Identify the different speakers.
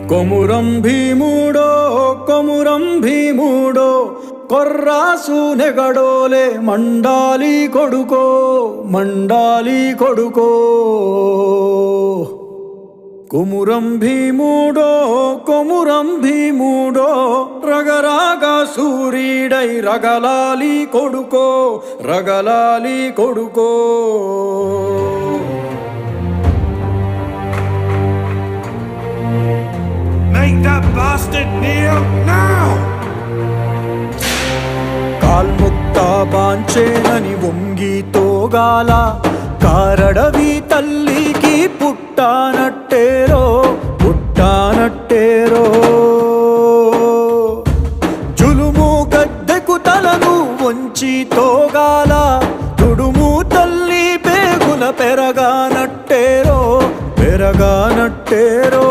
Speaker 1: కొమురం భీముడో కొమురం భీముడో కొర్రాసు నెగడోలే మండాలి కొడుకో మండాలి కొడుకో. కుమురం భీముడో కొమురం భీముడో రగరాగ సూర్యుడై రగలాలి కొడుకో రగలాలి కొడుకో.
Speaker 2: కాల్ముక్తాబాంచేనని వంగి తోగాల కారడవి తల్లికి
Speaker 1: పుట్టానట్టేరో పుట్టానట్టేరో. జులుము గద్దెకు తలను వంచి తోగాల తుడుము తల్లి పేగున పెరగానట్టేరో పెరగానట్టేరో.